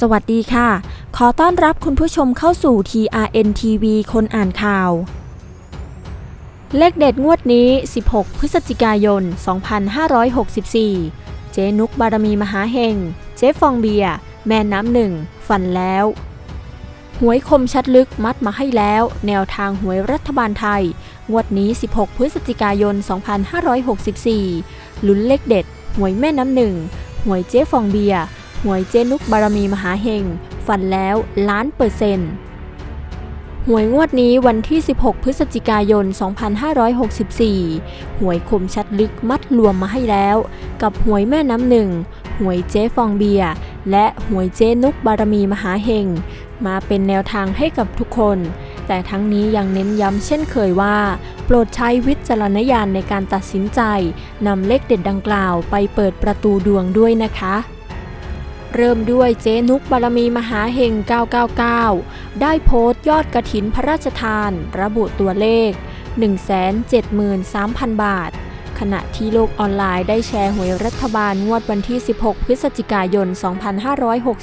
สวัสดีค่ะ ขอต้อนรับคุณผู้ชมเข้าสู่ TRN TV คนอ่านข่าว เลขเด็ดงวดนี้ 16 พฤศจิกายน 2564 เจ๊นุกบารมีมหาเฮง เจ๊ฟองเบีย แม่น้ำหนึ่ง ฝันแล้ว หวยคมชัดลึกมัดมาให้แล้ว แนวทางหวยรัฐบาลไทย งวดนี้ 16 พฤศจิกายน 2564 ลุ้นเลขเด็ด หวยแม่น้ำหนึ่ง หวยเจ๊ฟองเบียร์ หวยเจนุกบารมีมหาเฮงฟันแล้วล้านเปอร์เซ็นต์หวยงวดนี้วันที่ 16 พฤศจิกายน 2564 หวยคมชัดลึกมัดรวมมาให้แล้ว กับหวยแม่น้ำหนึ่ง หวยเจ๊ฟองเบียร์และหวยเจนุกบารมีมหาเฮงมาเป็นแนวทางให้กับทุกคน แต่ทั้งนี้ยังเน้นย้ำเช่นเคยว่า โปรดใช้วิจารณญาณในการตัดสินใจนำเลขเด็ดดังกล่าวไปเปิดประตูดวงด้วยนะคะ เริ่มด้วยเจนุกบารมีมหาเฮง 999 ได้โพสต์ยอดกระถินพระราชทาน ระบุตัวเลข 173,000 บาท ขณะที่โลกออนไลน์ได้แชร์หวยรัฐบาลงวดวันที่ 16 พฤศจิกายน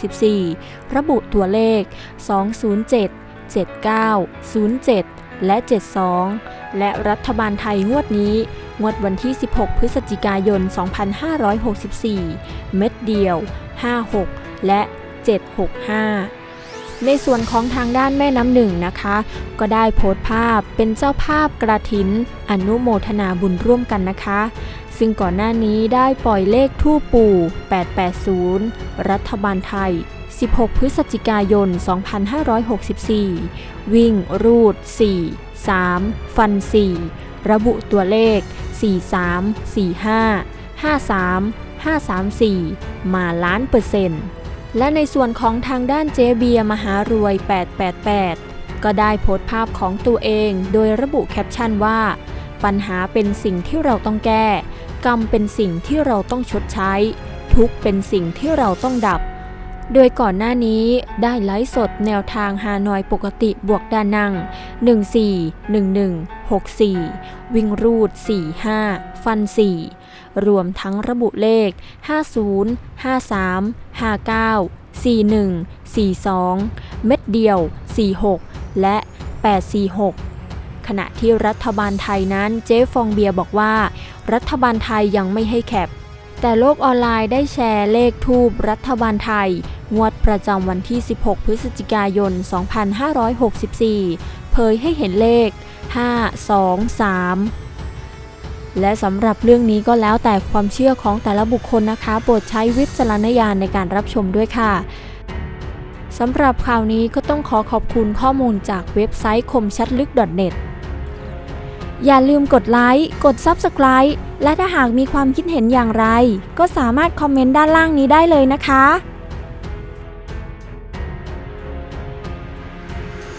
2564 ระบุตัวเลข 207 79 07 และ 72 และรัฐบาลไทยงวดนี้ งวดวันที่ 16 พฤศจิกายน 2564 เม็ดเดียว 56 และ 765ในส่วนของทางด้านแม่น้ำหนึ่งนะคะ ก็ได้โพสต์ภาพเป็นเจ้าภาพกระถิน อนุโมทนาบุญร่วมกันนะคะ ซึ่งก่อนหน้านี้ได้ปล่อยเลขทูปปู่ 880 รัฐบาลไทย 16 พฤศจิกายน 2564 วิ่ง รูด 4 3 ฟัน 4 ระบุตัวเลข 43 45 53 534 มาล้านเปอร์เซ็นต์ และในส่วนของทางด้านเจเบียมหารวย 888 ก็ได้โพสต์ภาพของตัวเองโดยระบุแคปชั่นว่า ปัญหาเป็นสิ่งที่เราต้องแก้ กรรมเป็นสิ่งที่เราต้องชดใช้ ทุกเป็นสิ่งที่เราต้องดับ โดยก่อนหน้านี้ได้ไลฟ์สดแนวทางฮานอยปกติบวกดานัง 14 11 64 วิ่งรูด 45 ฟัน 4 รวมทั้งระบุเลข 50 53 59 41 42 เม็ดเดียว 46 และ 846ขณะที่รัฐบาลไทยนั้นเจ๊ฟองเบียบอกว่า รัฐบาลไทยยังไม่ให้แคป แต่โลกออนไลน์ได้แชร์เลขทูบรัฐบาลไทย งวดประจำวันที่ 16 พฤศจิกายน 2564 เผยให้เห็นเลข 523และสำหรับเรื่องนี้ก็แล้วแต่ความเชื่อของแต่ละบุคคลนะคะโปรดใช้วิจารณญาณในการรับชมด้วยค่ะสำหรับข่าวนี้ก็ต้องขอขอบคุณข้อมูลจากเว็บไซต์คมชัดลึก .net อย่าลืมกดไลค์ กด Subscribe และถ้าหากมีความคิดเห็นอย่างไร ก็สามารถคอมเมนต์ด้านล่างนี้ได้เลยนะคะ